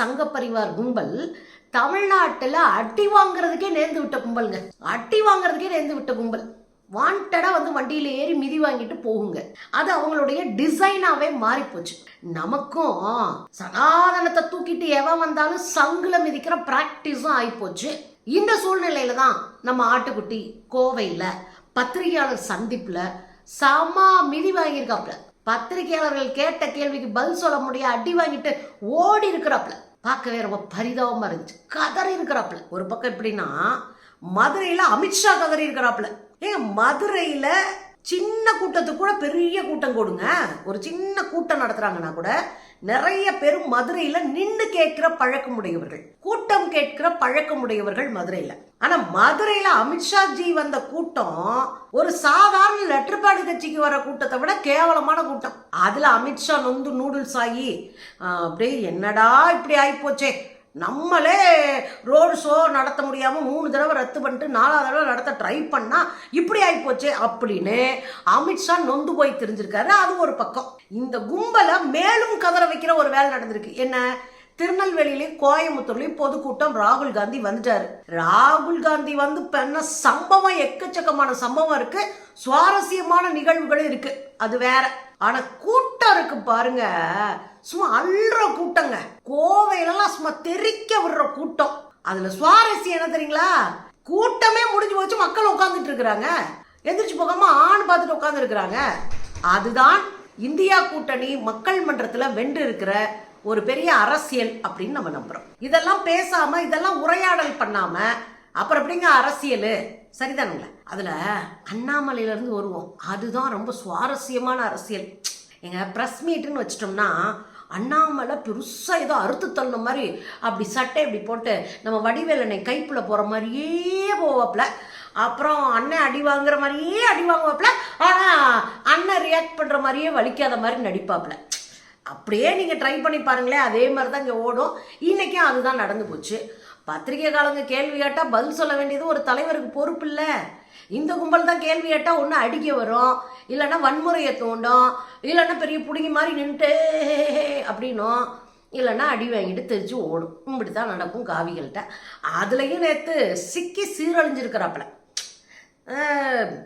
சங்க பரிவார் கும்பல் தமிழ்நாட்டில் அடி வாங்குறதுக்கே நேர்ந்து விட்ட கும்பலுங்க. அட்டி வாங்குறதுக்கே நேர்ந்து விட்ட கும்பல். வாண்டடாக வந்து வண்டியில் ஏறி மிதி வாங்கிட்டு போகுங்க. அது அவங்களுடைய டிசைனாகவே மாறிப்போச்சு. நமக்கும் சனாதனத்தை தூக்கிட்டு எவன் வந்தாலும் சங்கில் மிதிக்கிற ப்ராக்டிஸும் ஆகிப்போச்சு இந்த சூழ்நிலையில தான் நம்ம ஆட்டுக்குட்டி கோவையில் பத்திரிகையாளர் சந்திப்பில் சமா மிதி வாங்கியிருக்காப்ல பத்திரிகையாளர்கள் கேட்ட கேள்விக்கு பதில் சொல்ல முடிய அடி வாங்கிட்டு ஓடி இருக்கிறாப்ல பார்க்கவே ரொம்ப பரிதாபமாக இருந்துச்சு. கதறி இருக்கிறாப்புல. ஒரு பக்கம் எப்படின்னா மதுரையில் அமித்ஷா கதறி இருக்கிறாப்புல. ஏங்க மதுரையில் சின்ன கூட்டத்துக்கு கூட பெரிய கூட்டம் கொடுங்க. ஒரு சின்ன கூட்டம் நடத்துறாங்கன்னா கூட நிறைய பேரும் மதுரையில நின்று கேட்கிற பழக்கம் உடையவர்கள் கூட்டம் கேட்கிற பழக்கம் உடையவர்கள் மதுரையில. ஆனா மதுரையில அமித்ஷா ஜி வந்த கூட்டம் ஒரு சாதாரண லெட்டர்பேடு கட்சிக்கு வர கூட்டத்தை விட கேவலமான கூட்டம். அதுல அமித்ஷா நொந்து நூடுல்ஸ் ஆகி அப்படியே என்னடா இப்படி ஆகிப்போச்சே நம்மளே ரோடு ஷோ நடத்த முடியாமல் மூணு தடவை ரத்து பண்ணிட்டு நாலாவது தடவை நடத்த ட்ரை பண்ணால் இப்படி ஆகிப்போச்சு அப்படின்னு அமித்ஷா நொந்து போய் தெரிஞ்சிருக்காரு. அது ஒரு பக்கம். இந்த கும்பலை மேலும் கதற வைக்கிற ஒரு வேலை நடந்திருக்கு. என்ன? திருநெல்வேலியிலையும் கோயம்புத்தூர்லயும் பொதுக்கூட்டம் ராகுல் காந்தி வந்துட்டாரு. ராகுல் காந்தி வந்து பண்ண சம்பவம் எக்கச்சக்கமான சம்பவம் இருக்கு. சுவாரஸ்யமான நிகழ்வுகளும் இருக்கு. அது வேற. ஆனா கூட்டம் இருக்கு பாருங்க. சும்மா அல்ற கூட்டங்க. கோவையிலலாம் சும்மா தெறிக்க விடுற கூட்டம். அதுல சுவாரஸ்யம் என்ன தெரியுங்களா? கூட்டமே முடிஞ்சு போச்சு மக்கள் உட்காந்துட்டு இருக்கிறாங்க. எந்திரிச்சு போகாம ஆண் பார்த்துட்டு உட்காந்துருக்குறாங்க அதுதான் இந்தியா கூட்டணி மக்கள் மன்றத்துல வென்று இருக்கிற ஒரு பெரிய அரசியல் அப்படின்னு நம்ம நம்புறோம். இதெல்லாம் பேசாம இதெல்லாம் உரையாடல் பண்ணாம அப்புறம் எப்படிங்க அரசியல்? சரிதானுங்களே. அதில் அண்ணாமலையிலேருந்து வருவோம். அதுதான் ரொம்ப சுவாரஸ்யமான அரசியல். எங்கள் ப்ரெஸ் மீட்டுன்னு வச்சிட்டோம்னா அண்ணாமலை பெருசாக ஏதோ அறுத்து தள்ளின மாதிரி அப்படி சட்டை இப்படி போட்டு நம்ம வடிவேலனை கைப்பில் போகிற மாதிரியே போவாப்ல அப்புறம் அண்ணன் அடி வாங்குற மாதிரியே அடி வாங்குவாப்ல ஆனால் அண்ணன் ரியாக்ட் பண்ணுற மாதிரியே வலிக்காத மாதிரி நடிப்பாப்ல அப்படியே நீங்கள் ட்ரை பண்ணி பாருங்களேன் அதே மாதிரி தான் இங்கே ஓடும். இன்றைக்கும் அதுதான் நடந்து போச்சு. பத்திரிகைக்காரங்க கேள்வி கேட்டால் பதில் சொல்ல வேண்டியது ஒரு தலைவருக்கு பொறுப்பு இல்லை. இந்த கும்பல் தான் கேள்வி கேட்டால் ஒன்று அடிக்க வரும். இல்லைன்னா வன்முறையை தூண்டும். இல்லைன்னா பெரிய புடுங்கி மாதிரி நின்றுட்டு அப்படின்னும். இல்லைன்னா அடி வாங்கிட்டு தெரிச்சு ஓடும். இப்படி தான் நடக்கும் காவிகள்கிட்ட. அதுலேயும் நேற்று சிக்கி சீரழிஞ்சிருக்கிறாப்புல.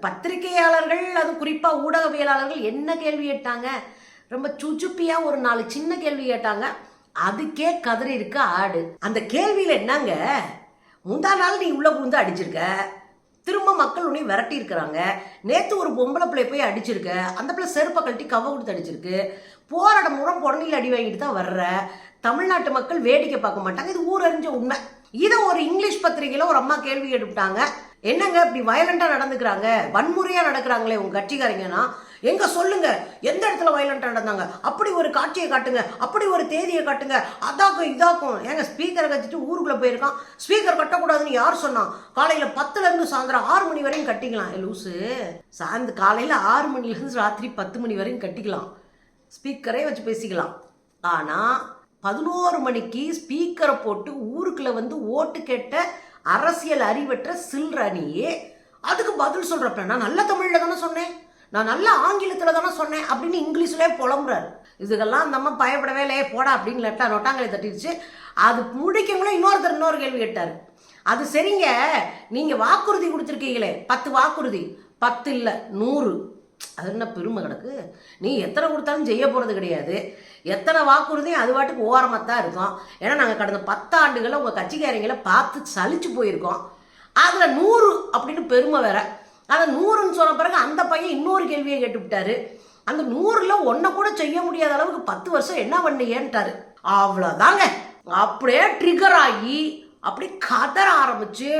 பத்திரிகையாளர்கள் அது குறிப்பாக ஊடகவியலாளர்கள் என்ன கேள்வி கேட்டாங்க? ரொம்ப சுச்சுப்பியா ஒரு நாலு சின்ன கேள்வி கேட்டாங்க. அதுக்கே கதறி இருக்கு ஆடு. அந்த கேள்வியில் என்னங்க? முந்தா நாள் நீ உள்ள புகுந்து அடிச்சிருக்க. திரும்ப மக்கள் உன்னை விரட்டி இருக்கிறாங்க. நேற்று ஒரு பொம்பளை பிள்ளை போய் அடிச்சிருக்க. அந்த பிள்ளை செருப்பை கழட்டி கவ கொடுத்து அடிச்சிருக்கு. போராட முறம் புடனில் அடி வாங்கிட்டு தான் வர்ற. தமிழ்நாட்டு மக்கள் வேடிக்கை பார்க்க மாட்டாங்க. இது ஊரறிஞ்ச உண்மை. இதை ஒரு இங்கிலீஷ் பத்திரிகையில் ஒரு அம்மா கேள்வி கேட்டுவிட்டாங்க. என்னங்க இப்படி வயலண்டாக நடந்துக்கிறாங்க? வன்முறையாக நடக்கிறாங்களே உங்கள் கட்சிக்காரங்கன்னா. எங்க சொல்லுங்க? எந்த இடத்துல வயலண்டா நடந்தாங்க? அப்படி ஒரு காட்சியை காட்டுங்க. அப்படி ஒரு தேதியை காட்டுங்க. அதாக்கும் இதாக்கும். ஏங்க ஸ்பீக்கரை கட்டிட்டு ஊருக்குள்ள போயிருக்கான். ஸ்பீக்கர் கட்டக்கூடாதுன்னு யார் சொன்னான்? காலையில பத்துல இருந்து சாயந்தரம் ஆறு மணி வரையும் கட்டிக்கலாம். லூசு. சாயந்து காலையில ஆறு மணில இருந்து ராத்திரி பத்து மணி வரையும் கட்டிக்கலாம். ஸ்பீக்கரே வச்சு பேசிக்கலாம். ஆனா பதினோரு மணிக்கு ஸ்பீக்கரை போட்டு ஊருக்குள்ள வந்து ஓட்டு கேட்ட அரசியல் அறிவற்ற சில்றனியே அதுக்கு பதில் சொல்றப்ப நான் நல்ல தமிழில் தானே சொன்னேன். நான் நல்ல ஆங்கிலத்தில் தானே சொன்னேன் அப்படின்னு இங்கிலீஷ்லேயே புலம்புறாரு. இதுக்கெல்லாம் நம்ம பயப்படவே இல்லையே போடா அப்படின்னு லெட்டா நொட்டாங்களை தட்டிடுச்சு. அது முடிக்கவங்களும் இன்னொருத்தர் இன்னொரு கேள்வி கேட்டார். அது சரிங்க நீங்கள் வாக்குறுதி கொடுத்துருக்கீங்களே பத்து வாக்குறுதி. பத்து இல்லை நூறு. அது என்ன பெருமை கிடக்கு? நீ எத்தனை கொடுத்தாலும் செய்ய போகிறது கிடையாது. எத்தனை வாக்குறுதியும் அது பாட்டுக்கு ஓரமாக தான் இருக்கும். ஏன்னா நாங்கள் கடந்த பத்தாண்டுகளில் உங்கள் கட்சிக்காரங்களை பார்த்து சலிச்சு போயிருக்கோம். அதில் நூறு அப்படின்னு பெருமை வேற. அதை நூறுன்னு சொன்ன பிறகு அந்த பையன் இன்னொரு கேள்வியை கேட்டுவிட்டாரு. அந்த நூறில் ஒன்றை கூட செய்ய முடியாத அளவுக்கு பத்து வருஷம் என்ன பண்ணீங்கன்ட்டாரு அவ்வளோதாங்க அப்படியே ட்ரிகர் ஆகி அப்படி கதற ஆரம்பிச்சு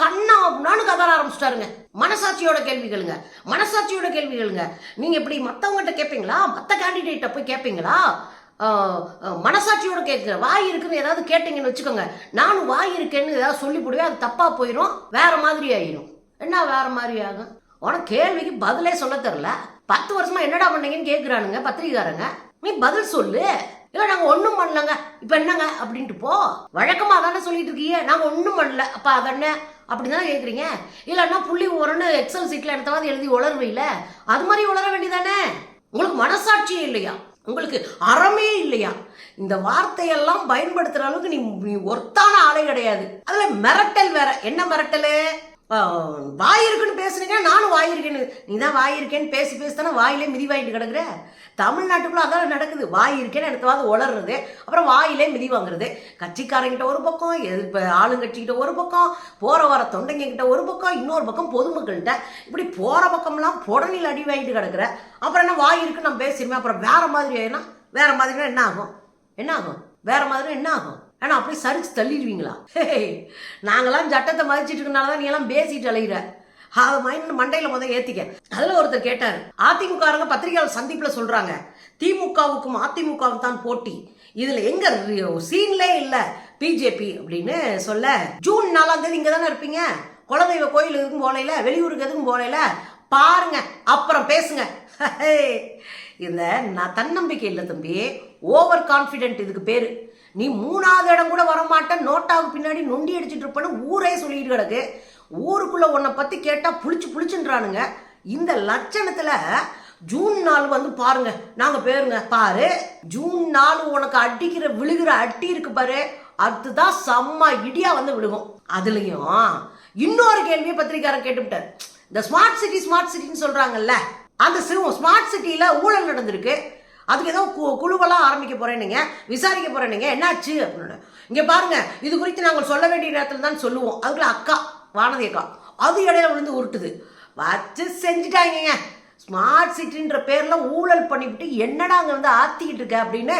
கண்ணான்னு கதற ஆரம்பிச்சிட்டாருங்க. மனசாட்சியோட கேள்விகளுங்க. மனசாட்சியோட கேள்விகளுங்க. நீங்கள் இப்படி மற்றவங்ககிட்ட கேட்பீங்களா மற்ற கேண்டிடேட்டை போய் கேட்பீங்களா மனசாட்சியோட கேட்குற வாய் இருக்குன்னு ஏதாவது கேட்டீங்கன்னு வச்சுக்கோங்க. நானும் வாய் இருக்கேன்னு ஏதாவது சொல்லி போடுவேன் அது தப்பாக போயிடும் வேற மாதிரி ஆயிரும். என்ன வேற மாதிரி ஆகும்? உனக்கு கேள்விக்கு பதிலே சொல்ல தெரில பத்து வருஷமா என்னடா பண்ணீங்கன்னு கேட்குறானுங்க பத்திரிக்காரங்க நீ பதில் சொல்லு. இல்ல நாங்க ஒண்ணும் பண்ணலங்க. இப்ப என்னங்க? அப்படின்ட்டு போ. வழக்கமா தானே சொல்லிட்டு இருக்கீங்க நாங்க ஒண்ணும் பண்ணல. அப்ப அதென்ன அப்படிதானே கேக்குறீங்க? இல்லன்னா புள்ளி உரன்னு எக்ஸல் சீட்ல எடுத்தாவது எழுதி உளருவீல அது மாதிரி உளர வேண்டியதானே? உங்களுக்கு மனசாட்சியே இல்லையா? உங்களுக்கு அறமே இல்லையா? இந்த வார்த்தையெல்லாம் பயன்படுத்துற அளவுக்கு நீ நீ ஒர்த்தான ஆளே கிடையாது. அதுல மிரட்டல் வேற. என்ன மிரட்டலு? வாய் இருக்குன்னு பேசுறீங்க நானும் வாய் இருக்கேன்னு நீ தான் வாய் இருக்கேன்னு பேசி பேசி தானே வாயிலே மிதி வாங்கிட்டு கிடக்குற? தமிழ்நாட்டுக்குள்ள அதான் நடக்குது. வாய் இருக்கேன்னு எடுத்தவாது உளறது அப்புறம் வாயிலே மிதி வாங்குறது. கட்சிக்காரங்கிட்ட ஒரு பக்கம் எது இப்போ ஆளுங்கட்சிக்கிட்ட ஒரு பக்கம் போகிற வர தொண்டைங்கிட்ட ஒரு பக்கம் இன்னொரு பக்கம் பொதுமக்கள்கிட்ட. இப்படி போகிற பக்கம்லாம் புடனில் அடி வாங்கிட்டு கிடக்குற. அப்புறம் என்ன வாய் இருக்குன்னு நான் பேசிடுவேன் அப்புறம் வேறு மாதிரி ஆயினா வேறு மாதிரினா என்ன ஆகும்? என்ன ஆகும்? வேறு மாதிரி என்ன ஆகும்? ஆனால் அப்படியே சரிச்சு தள்ளிடுவீங்களா? ஹே, சட்டத்தை மதிச்சிட்டு இருக்கனால தான் நீ எல்லாம் பேசிட்டு அலைகிற அதை மைண்ட் மண்டையில் முதல் ஏற்றிக்க அதில் ஒருத்தர் கேட்டார் அதிமுகங்க பத்திரிகையாளர் சந்திப்பில் சொல்கிறாங்க திமுகவுக்கும் அதிமுகவும் தான் போட்டி. இதில் எங்கே சீன்லே இல்லை பிஜேபி. அப்படின்னு சொல்ல ஜூன் நாலாம் தேதி இங்கே தானே இருப்பீங்க? குலதெய்வ கோயில் எதுக்கும் போலையில வெளியூருக்கு எதுக்கும் போலையில? பாருங்க அப்புறம் பேசுங்க. ஹே, இந்த நான் தன்னம்பிக்கை இல்லை தம்பி. ஓவர் கான்ஃபிடென்ட் இதுக்கு பேர். நீ மூணாவது இடம் கூட வரமாட்டேன் நோட்டாவுக்கு பின்னாடி நொண்டி அடிச்சுட்டு இருப்பேன்னு ஊரே சொல்லிட்டு கிடக்கு. ஊருக்குள்ளே உன்னை பற்றி கேட்டால் புளிச்சு புளிச்சுன்றானுங்க. இந்த லட்சணத்தில் ஜூன் நாள் வந்து பாருங்க. நாங்கள் பேருங்க பாரு. ஜூன் நாள் உனக்கு அடிக்கிற விழுகிற அட்டி இருக்கு பாரு. அதுதான் செம்ம இடியா வந்து விழுகும். அதுலேயும் இன்னொரு கேள்வியை பத்திரிக்காரன் கேட்டுவிட்டார். இந்த ஸ்மார்ட் சிட்டி ஸ்மார்ட் சிட்டின்னு சொல்கிறாங்கல்ல அந்த ஸ்மார்ட் சிட்டியில் ஊழல் நடந்திருக்கு. அதுக்கு ஏதோ கு- குழுவெல்லாம் ஆரம்பிக்க போறேன் விசாரிக்க போறேன் என்னாச்சு அப்படின்னு. இங்கே பாருங்க இது குறித்து நாங்கள் சொல்ல வேண்டிய நேரத்தில் தான் சொல்லுவோம். அதுக்குள்ள அக்கா வானதி அக்கா அது இடையில விழுந்து உருட்டுது. வச்சு செஞ்சுட்டாங்க ஸ்மார்ட் சிட்டின்ற பேரில் ஊழல் பண்ணிவிட்டு என்னடா அங்கே வந்து ஆத்திக்கிட்டு இருக்க அப்படின்னு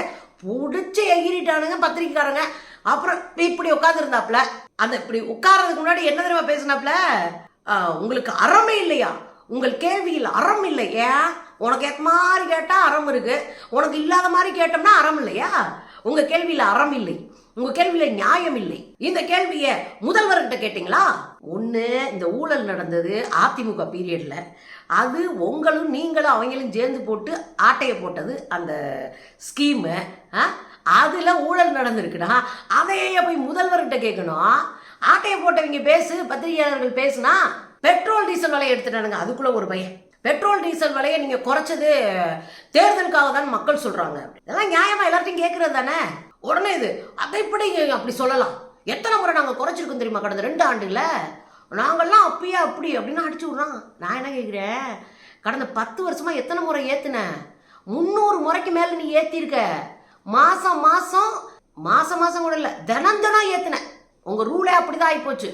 பிடிச்சி எகிரிட்டானுங்க பத்திரிக்கைக்காரங்க. அப்புறம் இப்படி உட்காந்துருந்தாப்புல அந்த இப்படி உட்கார்றதுக்கு முன்னாடி என்ன தெரியுமா பேசுனாப்புல? உங்களுக்கு அறமே இல்லையா? உங்கள் கேள்வியில் அறம் இல்லை ஏன் உனக்கு ஏற்ற மாதிரி கேட்டால் அறம் இருக்கு. உனக்கு இல்லாத மாதிரி கேட்டோம்னா அறம் இல்லையா? உங்கள் கேள்வியில் அறம் இல்லை. உங்கள் கேள்வியில் நியாயம் இல்லை. இந்த கேள்வியை முதல்வர்கிட்ட கேட்டிங்களா? ஒன்று இந்த ஊழல் நடந்தது அதிமுக பீரியடில் அது உங்களும் நீங்களும் அவங்களும் சேர்ந்து போட்டு ஆட்டையை போட்டது அந்த ஸ்கீமு அதில் ஊழல் நடந்திருக்குன்னா அதையே போய் முதல்வர்கிட்ட கேட்கணும். ஆட்டையை போட்டவங்க பேசு பத்திரிகையாளர்கள் பேசுனா? பெட்ரோல் டீசல் விலையை எடுத்துட்டானுங்க. அதுக்குள்ள ஒரு பையன் பெட்ரோல் டீசல் விலையை நீங்க குறைச்சது தேர்தலுக்காக தான் மக்கள் சொல்றாங்க இதெல்லாம் நியாயமா எல்லார்ட்டையும் கேட்கறது தானே? உடனே இது அதை இப்படி அப்படி சொல்லலாம்? எத்தனை முறை நாங்கள் குறைச்சிருக்கோம் தெரியுமா? கடந்த ரெண்டு ஆண்டுல நாங்கெல்லாம் அப்பயே அப்படி அப்படின்னு அடிச்சு விட்றான். நான் என்ன கேட்குறேன் கடந்த பத்து வருஷமா எத்தனை முறை ஏத்துன? முந்நூறு முறைக்கு மேல நீ ஏத்திருக்க. மாசம் மாசம் மாசம் மாசம் கூட இல்லை தினம் தினம் ஏத்துன. உங்க ரூலே அப்படிதான் ஆகிப்போச்சு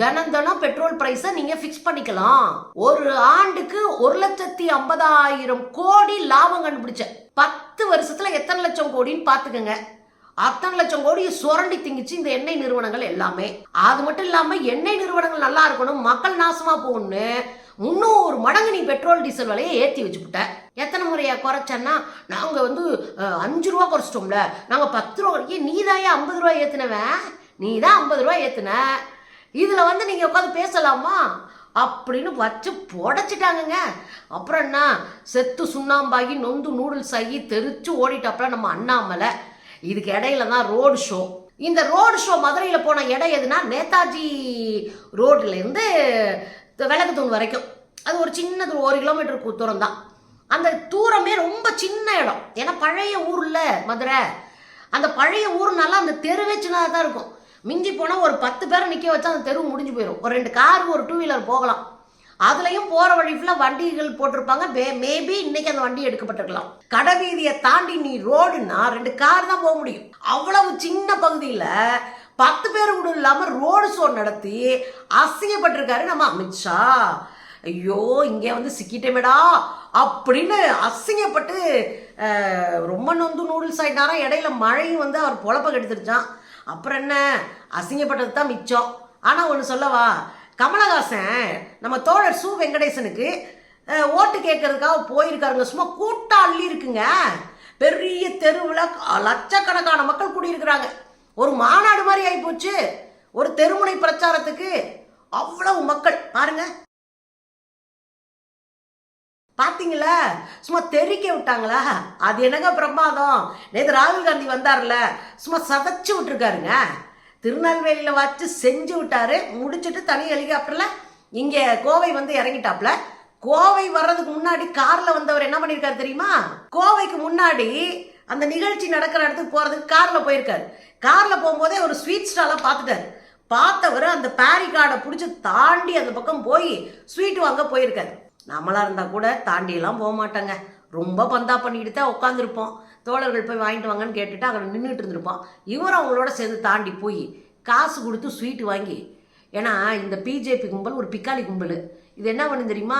தினம் தினம் பெட்ரோல் பிரைஸை நீங்கள் ஃபிக்ஸ் பண்ணிக்கலாம். ஒரு ஆண்டுக்கு ஒரு லட்சத்தி ஐம்பதாயிரம் கோடி லாபம் கண்டுபிடிச்ச பத்து வருஷத்தில் எத்தனை லட்சம் கோடின்னு பார்த்துக்கோங்க. அத்தனை லட்சம் கோடி சுரண்டி திங்கிச்சு இந்த எண்ணெய் நிறுவனங்கள் எல்லாமே. அது மட்டும் இல்லாமல் எண்ணெய் நிறுவனங்கள் நல்லா இருக்கணும் மக்கள் நாசமாக போகணும்னு முந்நூறு மடங்கு நீ பெட்ரோல் டீசல் விலையை ஏற்றி வச்சுக்கிட்ட எத்தனை முறையாக குறைச்சேன்னா நாங்கள் வந்து அஞ்சு ரூபா குறைச்சிட்டோம்ல. நாங்கள் பத்து ரூபா குறைக்க நீ தான் ஐம்பது ரூபா ஏற்றினவன் நீ தான் ஐம்பது ரூபா ஏற்றின இதில் வந்து நீங்கள் உட்காந்து பேசலாமா? அப்படின்னு வச்சு புடச்சிட்டாங்கங்க. அப்புறம் என்ன? செத்து சுண்ணாம்பாகி நொந்து நூடுல்ஸ் ஆகி தெரிச்சு ஓடிட்டாப்புல நம்ம அண்ணாமலை. இதுக்கு இடையில தான் ரோடு ஷோ. இந்த ரோடு ஷோ மதுரையில் போன இடம் எதுனா நேதாஜி ரோட்லேருந்து விளக்கு தூண் வரைக்கும். அது ஒரு சின்னது ஒரு கிலோமீட்டருக்கு தூரம் தான். அந்த தூரமே ரொம்ப சின்ன இடம். ஏன்னா பழைய ஊர்ல மதுரை. அந்த பழைய ஊர்னால அந்த தெருவே சின்னதாக தான் இருக்கும். மிஞ்சி போனால் ஒரு பத்து பேரை நிற்க வச்சா அந்த தெரு முடிஞ்சு போயிடும் ஒரு ரெண்டு கார் ஒரு டூ வீலர் போகலாம். அதுலேயும் போகிற வழி ஃபுல்லாக வண்டிகள் போட்டிருப்பாங்க. மேபி இன்னைக்கு அந்த வண்டி எடுக்கப்பட்டிருக்கலாம். கடைவீதியை தாண்டி நீ ரோடுன்னா ரெண்டு கார் தான் போக முடியும். அவ்வளவு சின்ன பகுதியில் பத்து பேர் கூட இல்லாமல் ரோடு ஷோ நடத்தி அசிங்கப்பட்டிருக்காரு நம்ம அமித்ஷா. ஐயோ இங்கே வந்து சிக்கிட்டேமேடா அப்படின்னு அசிங்கப்பட்டு ரொம்ப நொந்து நூடுல்ஸ் ஆயிட்டாரா. இடையில மழையும் வந்து அவர் பொழப்ப கெடுத்துருச்சான் அப்புறம் என்ன? அசிங்கப்பட்டது தான் மிச்சம். ஆனால் ஒன்று சொல்லவா? கமலஹாசன் நம்ம தோழர் சு வெங்கடேசனுக்கு ஓட்டு கேட்கறதுக்காக போயிருக்காருங்க. சும்மா கூட்டம் அள்ளி இருக்குங்க. பெரிய தெருவில் லட்சக்கணக்கான மக்கள் கூடியிருக்கிறாங்க. ஒரு மாநாடு மாதிரி ஆகிப்போச்சு ஒரு தெருமுனை பிரச்சாரத்துக்கு அவ்வளவு மக்கள். பாருங்க. பார்த்தீங்களா சும்மா தெறிக்க விட்டாங்களா? அது என்னங்க பிரமாதம்? நேற்று ராகுல் காந்தி வந்தார்ல சும்மா சதைச்சு விட்டுருக்காருங்க. திருநெல்வேலியில் வச்சு செஞ்சு விட்டாரு. முடிச்சுட்டு தனி ஹெலிகாப்டரில் இங்கே கோவை வந்து இறங்கிட்டாப்ல. கோவை வர்றதுக்கு முன்னாடி காரில் வந்தவர் என்ன பண்ணியிருக்காரு தெரியுமா? கோவைக்கு முன்னாடி அந்த நிகழ்ச்சி நடக்கிற இடத்துக்கு போகிறதுக்கு காரில் போயிருக்காரு. காரில் போகும்போதே ஒரு ஸ்வீட் ஸ்டாலை பார்த்துட்டாரு பார்த்தவர் அந்த பேரிகார்டை பிடிச்சி தாண்டி அந்த பக்கம் போய் ஸ்வீட் வாங்க போயிருக்காரு. நம்மளாக இருந்தால் கூட தாண்டியெல்லாம் போக மாட்டாங்க. ரொம்ப பந்தா பண்ணிட்டு தான் உட்காந்துருப்போம் தோழர்கள் போய் வாங்கிட்டு வாங்கன்னு கேட்டுட்டு அங்கே நின்றுட்டு இருந்திருப்போம். இவரும் அவங்களோட சேர்ந்து தாண்டி போய் காசு கொடுத்து ஸ்வீட்டு வாங்கி ஏன்னா இந்த பிஜேபி கும்பல் ஒரு பிக்காலி கும்பல். இது என்ன பண்ணு தெரியுமா?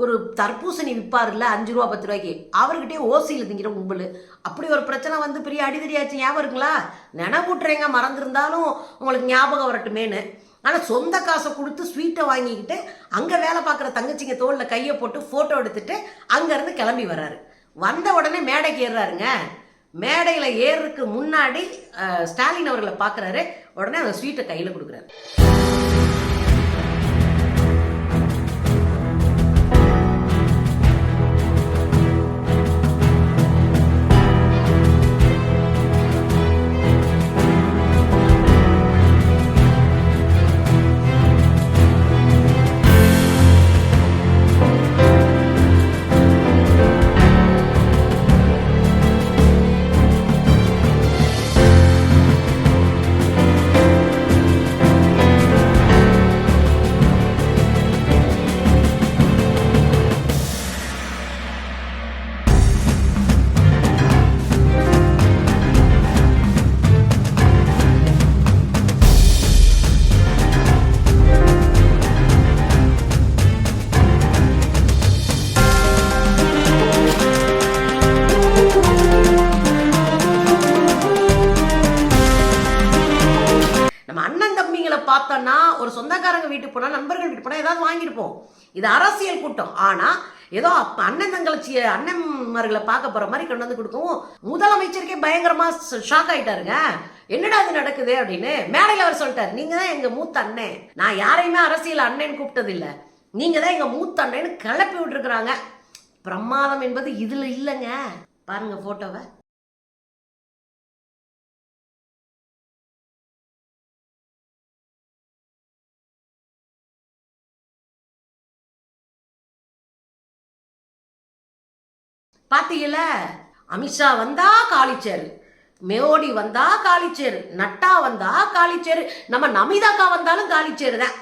ஒரு தர்பூசணி விற்பாருல்ல அஞ்சு ரூபா பத்து ரூபாய்க்கு. அவர்கிட்டயே ஓசியில் திங்கிற கும்பல். அப்படி ஒரு பிரச்சனை வந்து பெரிய அடிதடியாச்சு ஞாபகம் இருக்குங்களா? நினைவூட்டுறேங்க மறந்துருந்தாலும் உங்களுக்கு ஞாபகம் வரட்டுமேன்னு. ஆனால் சொந்த காசை கொடுத்து ஸ்வீட்டை வாங்கிக்கிட்டு அங்கே வேலை பார்க்குற தங்கச்சிங்க தோளில் கையை போட்டு ஃபோட்டோ எடுத்துட்டு அங்கேருந்து கிளம்பி வர்றாரு. வந்த உடனே மேடைக்கு ஏறுறாருங்க. மேடையில் ஏறுறதுக்கு முன்னாடி ஸ்டாலின் அவர்களை பார்க்குறாரு. உடனே அந்த ஸ்வீட்டை கையில் கொடுக்குறாரு. பார்த்தோன்னா ஒரு சொந்தக்காரங்க வீட்டுக்கு போனால் நண்பர்கள் வீட்டுக்கு போனால் ஏதாவது வாங்கியிருப்போம். இது அரசியல் கூட்டம். ஆனால் ஏதோ அப்போ அண்ணன் தங்கச்சி அண்ணன்மார்களை பார்க்க போகிற மாதிரி கொண்டு வந்து கொடுக்கவும் முதலமைச்சருக்கே பயங்கரமாக ஷாக் ஆயிட்டாருங்க. என்னடா இது நடக்குது அப்படின்னு மேடையில் அவர் சொல்லிட்டார். நீங்கள் தான் எங்கள் மூத்த அண்ணன். நான் யாரையுமே அரசியல் அண்ணன் கூப்பிட்டதில்லை. நீங்கள் தான் எங்கள் மூத்த அண்ணன்னு கிளப்பி விட்டுருக்குறாங்க. பிரமாதம் என்பது இதில் இல்லைங்க. பாருங்கள் ஃபோட்டோவை பார்த்தீங்கள அமித்ஷா வந்தா காலிச்சேரு. மேடி வந்தா காலிச்சேரு. நட்டா வந்தா காலிச்சேரு. நம்ம நமிதாக்கா வந்தாலும் காலிச்சேரு தான்.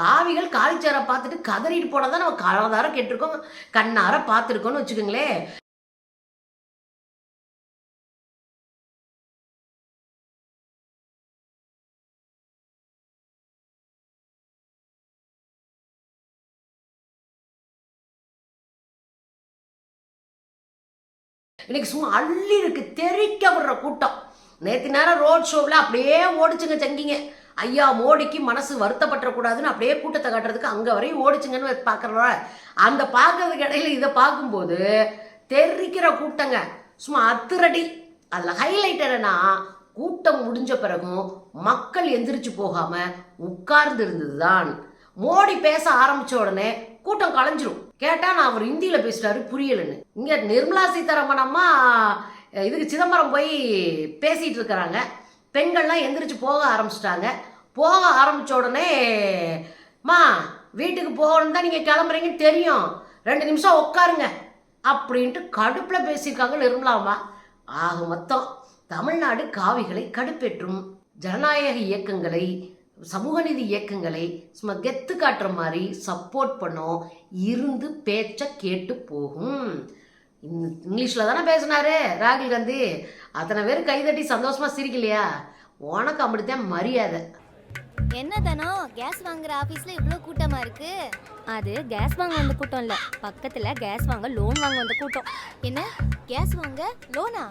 காவிகள் காலிச்சேரை பார்த்துட்டு கதறிட்டு போனதான் நம்ம கலதாரம் கேட்டிருக்கோம். கண்ணார பார்த்துருக்கோன்னு வச்சுக்கோங்களேன். இன்னைக்கு சும்மா அள்ளி இருக்கு தெறிக்க விடுற கூட்டம். நேற்று நேரம் ரோட் ஷோவில் அப்படியே ஓடிச்சுங்க சங்கிங்க ஐயா மோடிக்கு மனசு வருத்தப்பட்டக்கூடாதுன்னு அப்படியே கூட்டத்தை காட்டுறதுக்கு அங்கே வரையும் ஓடிச்சுங்கன்னு பார்க்குறோம். அந்த பார்க்கறதுக்கு இடையில இதை பார்க்கும்போது தெரிக்கிற கூட்டங்க சும்மா அத்துரடி அதில் ஹைலைட் என்னன்னா கூட்டம் முடிஞ்ச பிறகும் மக்கள் எந்திரிச்சு போகாமல் உட்கார்ந்து இருந்ததுதான் மோடி பேச ஆரம்பித்த உடனே கூட்டம் களைஞ்சிரும் கேட்டால் நான் அவர் ஹிந்தியில் பேசிட்டாரு புரியலன்னு. இங்கே நிர்மலா சீதாராமன் அம்மா இதுக்கு சிதம்பரம் போய் பேசிகிட்டு இருக்கிறாங்க. பெண்கள்லாம் எந்திரிச்சு போக ஆரம்பிச்சிட்டாங்க. போக ஆரம்பித்த உடனே மா வீட்டுக்கு போகணும் தான் நீங்கள் கிளம்புறீங்கன்னு தெரியும். ரெண்டு நிமிஷம் உட்காருங்க அப்படின்ட்டு கடுப்பில் பேசியிருக்காங்க நிர்மலாமா ஆக மொத்தம் தமிழ்நாடு காவிகளை கடுப்பேற்றும் ஜனநாயக இயக்கங்களை சமூக நீதி இயக்கங்களை சும்மா கெத்து காட்டுற மாதிரி சப்போர்ட் பண்ணோம் இருந்து பேச்ச கேட்டு போகும். இங்~ இங்கிலீஷ்ல தானே பேசினாரு ராகுல் காந்தி. அத்தனை பேர் கைதட்டி சந்தோஷமா சிரிக்கலையா? உனக்கு அப்படித்தான் மரியாதை. என்ன தானோ கேஸ் வாங்குற ஆபீஸ்ல இவ்ளோ கூட்டமா இருக்கு? அது கேஸ் வாங்க வந்த கூட்டம் இல்ல பக்கத்துல கேஸ் வாங்க லோன் வாங்க வந்த கூட்டம். என்ன? கேஸ் வாங்க லோனா